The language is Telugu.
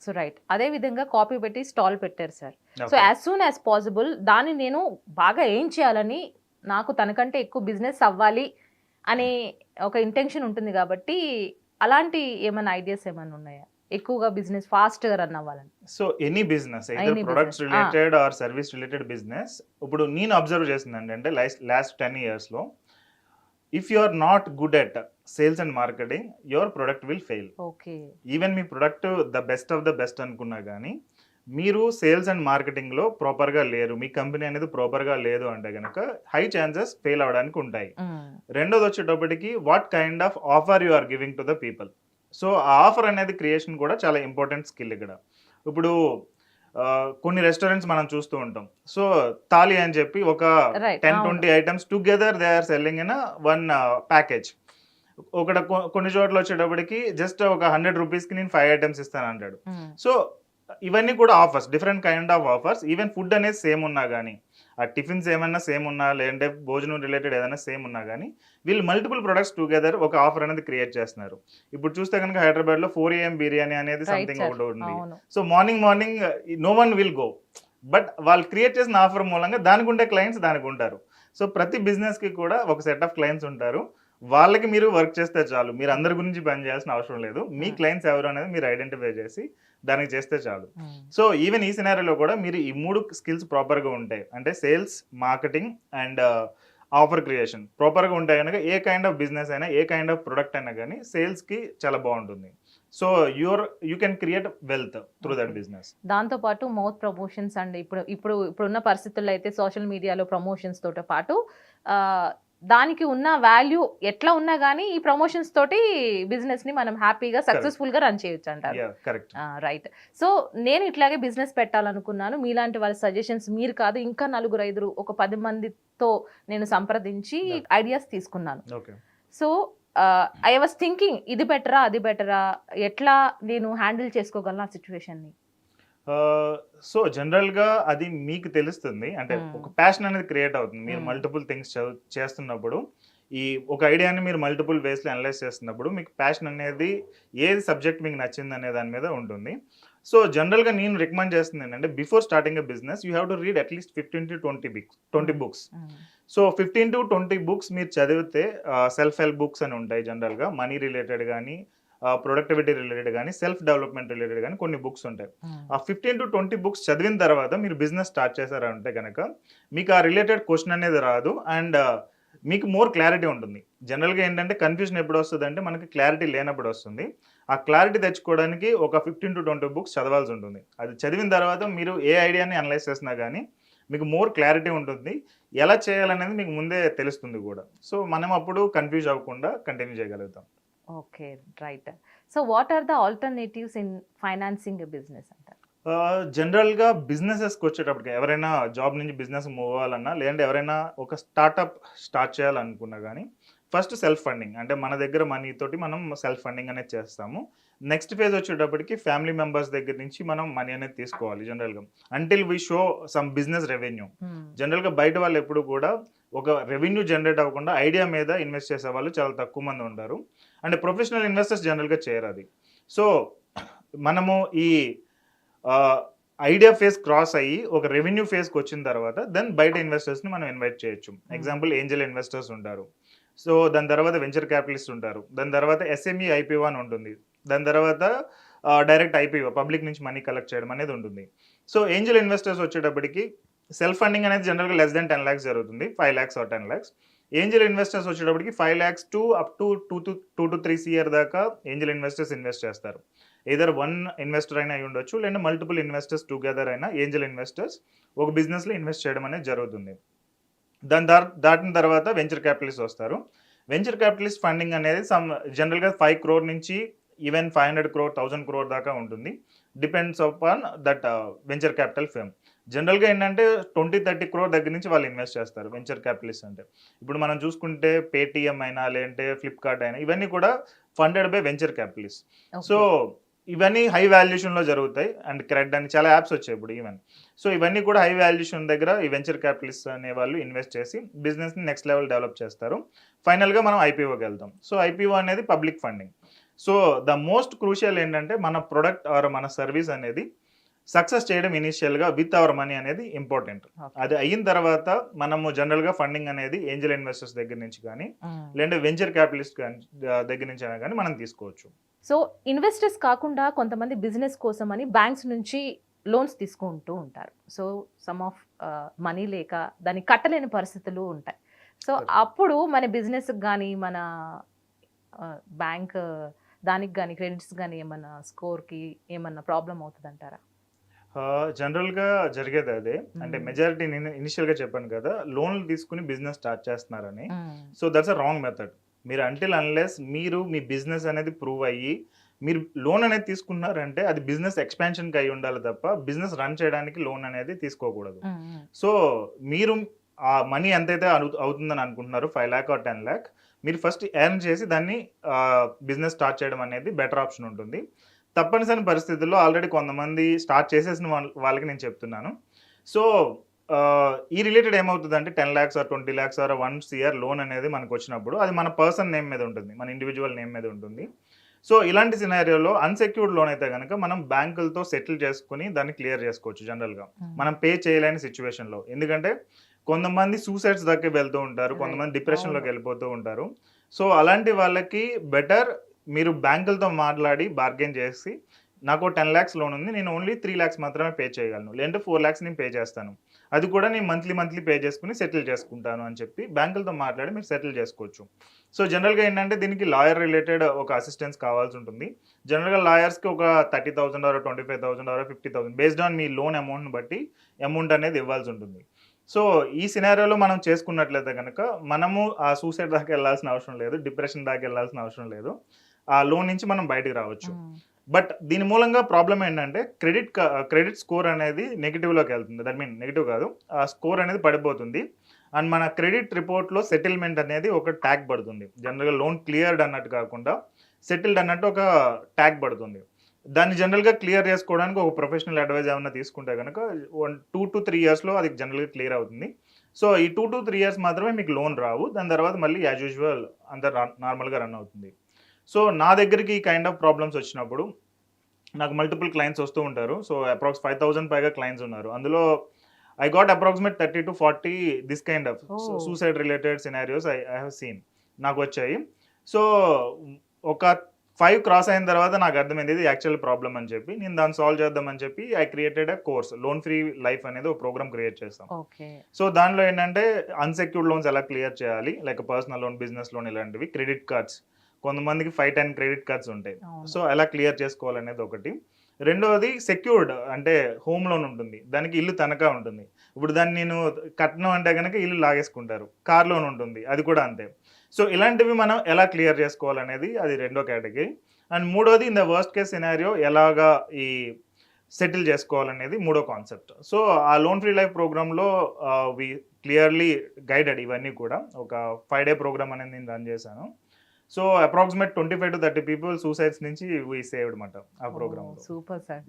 సో రైట్ అదే విధంగా కాపీ పెట్టి స్టాల్ పెట్టారు sir so. As soon as possible దాన్ని నేను బాగా ఏం చేయాలని నాకు తనకంటే ఎక్కువ బిజినెస్ అవ్వాలి అనే ఒక ఇంటెన్షన్ ఉంటుంది కాబట్టి అలాంటి ఏమైనా ఐడియాస్ ఏమైనా ఉన్నాయా? ఎక్కువగా బిజినెస్ ఫాస్ట్గా రన్ అవ్వాలని. So any business products. Related or service related business ఇప్పుడు నేను అబ్జర్వ్ చేసింది అంటే లాస్ట్ టెన్ ఇయర్స్లో if you are not good at sales and marketing your product will fail even me product the best of the best అనుకున్నా కానీ మీరు సేల్స్ అండ్ మార్కెటింగ్లో ప్రాపర్గా లేరు. మీ కంపెనీ అనేది ప్రాపర్గా లేదు అంటే కనుక హై ఛాన్సెస్ ఫెయిల్ అవ్వడానికి ఉంటాయి. రెండోది వచ్చేటప్పటికి what kind of offer you are giving to the people so ఆ ఆఫర్ అనేది క్రియేషన్ కూడా చాలా ఇంపార్టెంట్ స్కిల్ ఇక్కడ. ఇప్పుడు కొన్ని రెస్టారెంట్స్ మనం చూస్తూ ఉంటాం. సో తాలి అని చెప్పి ఒక ten. Twenty items together they are selling in one package ఒకట కొ- కొన్ని చోట్ల వచ్చేటప్పటికి జస్ట్ ఒక హండ్రెడ్ రూపీస్కి నేను ఫైవ్ ఐటమ్స్ ఇస్తాను అంటాడు. సో ఇవన్నీ కూడా offers different kind of offers. Even food అనేది సేమ్ ఉన్నా కానీ ఆ టిఫిన్స్ ఏమన్నా సేమ్ ఉన్నా లేదంటే భోజనం రిలేటెడ్ ఏదైనా సేమ్ ఉన్నా కానీ వీళ్ళు మల్టిపుల్ ప్రొడక్ట్స్ టుగెదర్ ఒక ఆఫర్ అనేది క్రియేట్ చేస్తున్నారు. ఇప్పుడు చూస్తే కనుక హైదరాబాద్లో ఫోర్ ఏఎం బిర్యానీ అనేది సంథింగ్ ఒకటి ఉంది. So morning morning no one will go. But వాళ్ళు క్రియేట్ చేసిన ఆఫర్ మూలంగా దానికి ఉండే క్లయింట్స్ దానికి ఉంటారు. సో ప్రతి బిజినెస్కి కూడా ఒక సెట్ ఆఫ్ క్లయింట్స్ ఉంటారు. వాళ్ళకి మీరు వర్క్ చేస్తే చాలు. మీరు అందరి గురించి పని చేయాల్సిన అవసరం లేదు. మీ Hmm. క్లయింట్స్ ఎవరు అనేది మీరు ఐడెంటిఫై చేసి దానికి చేస్తే చాలు. సో ఈవెన్ ఈ సినారీలో కూడా మీరు ఈ మూడు స్కిల్స్ ప్రాపర్గా ఉంటాయి. అంటే sales marketing and offer creation ప్రాపర్గా ఉంటాయి కనుక ఏ కైండ్ ఆఫ్ బిజినెస్ అయినా ఏ కైండ్ ఆఫ్ ప్రొడక్ట్ అయినా కానీ సేల్స్కి చాలా బాగుంటుంది. So your you can create wealth through that business దాంతో పాటు మౌత్ ప్రమోషన్స్ అండ్. ఇప్పుడు ఇప్పుడు ఇప్పుడున్న పరిస్థితుల్లో అయితే సోషల్ మీడియాలో ప్రమోషన్స్ తోటి పాటు ఆ, దానికి ఉన్న వాల్యూ ఎట్లా ఉన్నా కానీ ఈ ప్రమోషన్స్ తోటి బిజినెస్ని మనం హ్యాపీగా సక్సెస్ఫుల్గా రన్ చేయొచ్చు అంటారు. రైట్ సో నేను ఇట్లాగే బిజినెస్ పెట్టాలనుకున్నాను. మీలాంటి వాళ్ళ సజెషన్స్ మీరు కాదు ఇంకా నలుగురు ఐదుగురు ఒక పది మందితో నేను సంప్రదించి. ఐడియాస్ తీసుకున్నాను. సో ఐ వాస్ థింకింగ్ ఇది బెటరా అది బెటరా ఎట్లా నేను హ్యాండిల్ చేసుకోగలను ఆ సిచ్యువేషన్ని సో జనరల్గా అది మీకు తెలుస్తుంది. అంటే. ఒక ప్యాషన్ అనేది క్రియేట్ అవుతుంది. మీరు. మల్టిపుల్ థింగ్స్ చేస్తున్నప్పుడు ఈ ఒక ఐడియాని మీరు మల్టిపుల్ వేస్లో అనలైజ్ చేస్తున్నప్పుడు మీకు ప్యాషన్ అనేది ఏది సబ్జెక్ట్ మీకు నచ్చింది అనే దాని మీద ఉంటుంది. సో జనరల్గా నేను రికమెండ్ చేస్తుంది ఏంటంటే before starting a business you have to read at least fifteen to twenty books twenty books so fifteen to twenty books మీరు చదివితే సెల్ఫ్ హెల్ప్ బుక్స్ అని ఉంటాయి జనరల్గా. మనీ రిలేటెడ్ కానీ ప్రొడక్టివిటీ రిలేటెడ్ కానీ సెల్ఫ్ డెవలప్మెంట్ రిలేటెడ్ కానీ కొన్ని బుక్స్ ఉంటాయి. ఆ ఫిఫ్టీన్ టు ట్వంటీ బుక్స్ చదివిన తర్వాత మీరు బిజినెస్ స్టార్ట్ చేశారంటే కనుక మీకు ఆ రిలేటెడ్ క్వశ్చన్ అనేది రాదు అండ్ మీకు మోర్ క్లారిటీ ఉంటుంది. జనరల్గా ఏంటంటే కన్ఫ్యూజన్ ఎప్పుడు వస్తుంది అంటే మనకి క్లారిటీ లేనప్పుడు వస్తుంది. ఆ క్లారిటీ తెచ్చుకోవడానికి ఒక ఫిఫ్టీన్ టు ట్వంటీ బుక్స్ చదవాల్సి ఉంటుంది. అది చదివిన తర్వాత మీరు ఏ ఐడియాని అనలైజ్ చేసినా కానీ మీకు మోర్ క్లారిటీ ఉంటుంది. ఎలా చేయాలనేది మీకు ముందే తెలుస్తుంది కూడా. సో మనం అప్పుడు కన్ఫ్యూజ్ అవ్వకుండా కంటిన్యూ చేయగలుగుతాం. Okay right. So what are the alternatives in financing business అంటారు? జనరల్గా బిజినెసెస్కి వచ్చేటప్పటికి ఎవరైనా జాబ్ నుంచి బిజినెస్ మూవ్ అవ్వాలన్నా లేదంటే ఎవరైనా ఒక స్టార్టప్ స్టార్ట్ చేయాలనుకున్నా కానీ ఫస్ట్ సెల్ఫ్ ఫండింగ్ అంటే మన దగ్గర మనీ తోటి మనం సెల్ఫ్ ఫండింగ్ అనేది చేస్తాము. నెక్స్ట్ ఫేజ్ వచ్చేటప్పటికి ఫ్యామిలీ మెంబర్స్ దగ్గర నుంచి మనం మనీ అనేది తీసుకోవాలి జనరల్గా until we show some business revenue జనరల్గా బయట వాళ్ళు ఎప్పుడు కూడా ఒక రెవెన్యూ జనరేట్ అవ్వకుండా ఐడియా మీద ఇన్వెస్ట్ చేసే వాళ్ళు చాలా తక్కువ మంది ఉంటారు. అండ్ ప్రొఫెషనల్ ఇన్వెస్టర్స్ జనరల్గా చేయరు అది. సో మనము ఈ ఐడియా ఫేజ్ క్రాస్ అయ్యి ఒక రెవెన్యూ ఫేజ్కి వచ్చిన తర్వాత దెన్ బయట ఇన్వెస్టర్స్ని మనం ఇన్వైట్ చేయొచ్చు. ఎగ్జాంపుల్ ఏంజల్ ఇన్వెస్టర్స్ ఉంటారు. సో దాని తర్వాత వెంచర్ క్యాపిటలిస్ట్ ఉంటారు. దాని తర్వాత E ఎస్ఎంఈ ఐపీఓ అని ఉంటుంది. దాని తర్వాత డైరెక్ట్ ఐపీఓ పబ్లిక్ నుంచి మనీ కలెక్ట్ చేయడం అనేది ఉంటుంది. సో ఏంజల్ ఇన్వెస్టర్స్ వచ్చేటప్పటికి సెల్ఫ్ ఫండింగ్ అనేది జనరల్గా లెస్ దెన్ టెన్ ల్యాక్స్ జరుగుతుంది five lakhs or ten lakhs angel investors వచ్చేటప్పటికి five lakhs to up to two to two to three CR దాకా ఏంజల్ ఇన్వెస్టర్స్ ఇన్వెస్ట్ చేస్తారు. ఏదర్ వన్ ఇన్వెస్టర్ అయినా అయి ఉండొచ్చు లేదా మల్టిపుల్ ఇన్వెస్టర్స్ టుగెదర్ అయినా ఏంజల్ ఇన్వెస్టర్స్ ఒక బిజినెస్లో ఇన్వెస్ట్ చేయడం అనేది జరుగుతుంది. దాని దాటిన తర్వాత వెంచర్ క్యాపిటలిస్ట్ వస్తారు. వెంచర్ క్యాపిటలిస్ట్ ఫండింగ్ అనేది సమ్ జనరల్గా ఫైవ్ క్రోర్ నుంచి even five hundred crore thousand crore దాకా ఉంటుంది. Depends upon that venture capital firm జనరల్గా ఏంటంటే ట్వంటీ థర్టీ క్రోర్ దగ్గర నుంచి వాళ్ళు ఇన్వెస్ట్ చేస్తారు వెంచర్ క్యాపిటలిస్ట్ అంటే. ఇప్పుడు మనం చూసుకుంటే పేటిఎం అయినా లేదంటే ఫ్లిప్కార్ట్ అయినా ఇవన్నీ కూడా funded by venture capitalist so ఇవన్నీ హై వాల్యుయేషన్లో జరుగుతాయి అండ్ క్రెడ్ అని చాలా యాప్స్ వచ్చాయి ఇప్పుడు ఈవెన్ సో ఇవన్నీ కూడా హై వాల్యుయేషన్ దగ్గర ఈ వెంచర్ క్యాపిటలిస్ట్ అనే వాళ్ళు ఇన్వెస్ట్ చేసి బిజినెస్ని నెక్స్ట్ లెవెల్ డెవలప్ చేస్తారు. ఫైనల్గా మనం ఐపీఓకి వెళ్తాం. సో ఐపీఓ అనేది public funding so the most crucial ఏంటంటే మన ప్రొడక్ట్ ఆర్ మన సర్వీస్ అనేది సక్సెస్ చేయడం ఇనిషియల్గా విత్ అవర్ మనీ అనేది ఇంపార్టెంట్. అది అయిన తర్వాత మనము జనరల్గా ఫండింగ్ అనేది ఏంజల్ ఇన్వెస్టర్స్ దగ్గర నుంచి కానీ లేదంటే వెంచర్ క్యాపిటలిస్ట్ దగ్గర నుంచి అయినా కానీ మనం తీసుకోవచ్చు. సో ఇన్వెస్టర్స్ కాకుండా కొంతమంది బిజినెస్ కోసం అని బ్యాంక్స్ నుంచి లోన్స్ తీసుకుంటూ ఉంటారు. సో సమ్ ఆఫ్ మనీ లేక దాన్ని కట్టలేని పరిస్థితులు ఉంటాయి. సో. అప్పుడు మన బిజినెస్ కానీ మన బ్యాంక్ దానికి కానీ క్రెడిట్స్ కానీ ఏమన్నా స్కోర్కి ఏమన్నా ప్రాబ్లం అవుతుంది అంటారా జనరల్గా జరిగేది అదే. అంటే. మెజారిటీ నేను ఇనిషియల్గా చెప్పాను కదా లోన్లు తీసుకుని బిజినెస్ స్టార్ట్ చేస్తున్నారని. So that's a wrong method. మీరు అంటిల్ అన్లెస్ మీరు మీ బిజినెస్ అనేది ప్రూవ్ అయ్యి మీరు లోన్ అనేది తీసుకున్నారంటే అది బిజినెస్ ఎక్స్పాన్షన్కి అయి ఉండాలి తప్ప బిజినెస్ రన్ చేయడానికి లోన్ అనేది తీసుకోకూడదు. సో మీరు ఆ మనీ ఎంతైతే అవుతుందని అనుకుంటున్నారు five lakh or ten lakh మీరు ఫస్ట్ ఎర్న్ చేసి దాన్ని బిజినెస్ స్టార్ట్ చేయడం అనేది బెటర్ ఆప్షన్ ఉంటుంది. తప్పనిసరి పరిస్థితుల్లో ఆల్రెడీ కొంతమంది స్టార్ట్ చేసేసిన వాళ్ళ- వాళ్ళకి నేను చెప్తున్నాను. సో ఈ రిలేటెడ్ ఏమవుతుందంటే ten lakhs or twenty lakhs or one CR loan అనేది మనకు వచ్చినప్పుడు అది మన పర్సన్ నేమ్ మీద ఉంటుంది మన ఇండివిజువల్ నేమ్ మీద ఉంటుంది. సో ఇలాంటి సినారియోలో అన్సెక్యూర్డ్ లోన్ అయితే కనుక మనం బ్యాంకులతో సెటిల్ చేసుకుని దాన్ని క్లియర్ చేసుకోవచ్చు జనరల్గా. మనం పే చేయలేని సిచ్యువేషన్లో. ఎందుకంటే కొంతమంది సూసైడ్స్ దాకా వెళ్తూ ఉంటారు. కొంతమంది డిప్రెషన్లోకి. వెళ్ళిపోతూ ఉంటారు. సో అలాంటి వాళ్ళకి బెటర్ మీరు బ్యాంకులతో మాట్లాడి బార్గెన్ చేసి నాకు టెన్ ల్యాక్స్ లోన్ ఉంది నేను ఓన్లీ త్రీ ల్యాక్స్ మాత్రమే పే చేయగలను. లేదంటే ఫోర్ ల్యాక్స్ నేను పే చేస్తాను. అది కూడా నేను మంత్లీ మంత్లీ పే చేసుకుని సెటిల్ చేసుకుంటాను అని చెప్పి బ్యాంకులతో మాట్లాడి మీరు సెటిల్ చేసుకోవచ్చు. సో జనరల్గా ఏంటంటే దీనికి లాయర్ రిలేటెడ్ ఒక అసిస్టెన్స్ కావాల్సి ఉంటుంది. జనరల్గా లాయర్స్కి ఒక thirty thousand or twenty five thousand or fifty thousand based on me loan అమౌంట్ని బట్టి అమౌంట్ అనేది ఇవ్వాల్సి ఉంటుంది. సో ఈ సినారియోలో మనం చేసుకున్నట్లయితే కనుక మనము ఆ సూసైడ్ దాకా వెళ్ళాల్సిన అవసరం లేదు డిప్రెషన్ దాకా వెళ్ళాల్సిన అవసరం లేదు. ఆ లోన్ నుంచి మనం బయటికి రావచ్చు. బట్ దీని మూలంగా ప్రాబ్లం ఏంటంటే క్రెడిట్ క్రెడిట్ స్కోర్ అనేది నెగిటివ్లోకి వెళ్తుంది. దట్ మీన్ నెగిటివ్ కాదు. ఆ స్కోర్ అనేది పడిపోతుంది. అండ్ మన క్రెడిట్ రిపోర్ట్లో సెటిల్మెంట్ అనేది ఒక ట్యాగ్ పడుతుంది. జనరల్గా లోన్ క్లియర్డ్ అన్నట్టు కాకుండా సెటిల్డ్ అన్నట్టు ఒక ట్యాగ్ పడుతుంది. దాన్ని జనరల్గా క్లియర్ చేసుకోవడానికి ఒక ప్రొఫెషనల్ అడ్వైజ్ ఏమైనా తీసుకుంటే కనుక వన్ టూ టు త్రీ ఇయర్స్లో అది జనరల్గా క్లియర్ అవుతుంది. సో ఈ టూ టు త్రీ ఇయర్స్ మాత్రమే మీకు లోన్ రావు. దాని తర్వాత మళ్ళీ యాజ్ యూజువల్ అంత నార్మల్గా రన్ అవుతుంది. సో నా దగ్గరికి ఈ కైండ్ ఆఫ్ ప్రాబ్లమ్స్ వచ్చినప్పుడు నాకు మల్టిపుల్ క్లయింట్స్ వస్తూ ఉంటారు. సో అప్రాక్స్ ఫైవ్ థౌసండ్ పైగా క్లయింట్స్ ఉన్నారు. అందులో I got approximate thirty to forty this kind of. Suicide related scenarios I I have seen నాకు వచ్చాయి. సో ఒక ఫైవ్ క్రాస్ అయిన తర్వాత నాకు అర్థమైంది ఇది యాక్చువల్ ప్రాబ్లమ్ అని చెప్పి. నేను దాన్ని సాల్వ్ చేద్దామని చెప్పి I created a course loan free life అనేది ఒక ప్రోగ్రామ్ క్రియేట్ చేస్తాం సో దానిలో ఏంటంటే అన్సెక్యూర్డ్ లోన్స్ ఎలా క్లియర్ చేయాలి? Like personal loan business loan ఇలాంటివి క్రెడిట్ కార్డ్స్ కొంతమందికి ఫైవ్ టెన్ క్రెడిట్ కార్డ్స్ ఉంటాయి. సో ఎలా క్లియర్ చేసుకోవాలనేది ఒకటి. రెండవది సెక్యూర్డ్ అంటే హోమ్ లోన్ ఉంటుంది. దానికి ఇల్లు తనఖా ఉంటుంది. ఇప్పుడు దాన్ని నేను కట్నం అంటే కనుక ఇల్లు లాగేసుకుంటారు. కార్ లోన్ ఉంటుంది. అది కూడా అంతే. సో ఇలాంటివి మనం ఎలా క్లియర్ చేసుకోవాలనేది అది రెండో కేటగిరీ. అండ్ మూడోది in the worst case scenario ఎలాగా ఈ సెటిల్ చేసుకోవాలనేది మూడో కాన్సెప్ట్. సో ఆ లోన్ ఫ్రీ లైఫ్ ప్రోగ్రాంలో వి క్లియర్లీ గైడెడ్ ఇవన్నీ కూడా. ఒక ఫైవ్ డే ప్రోగ్రామ్ అనేది నేను రన్ చేశాను. So approximate twenty five to thirty people suicides నుంచి వీ సేవ్డ్ అనమాట ఆ ప్రోగ్రామ్ సూపర్ సార్.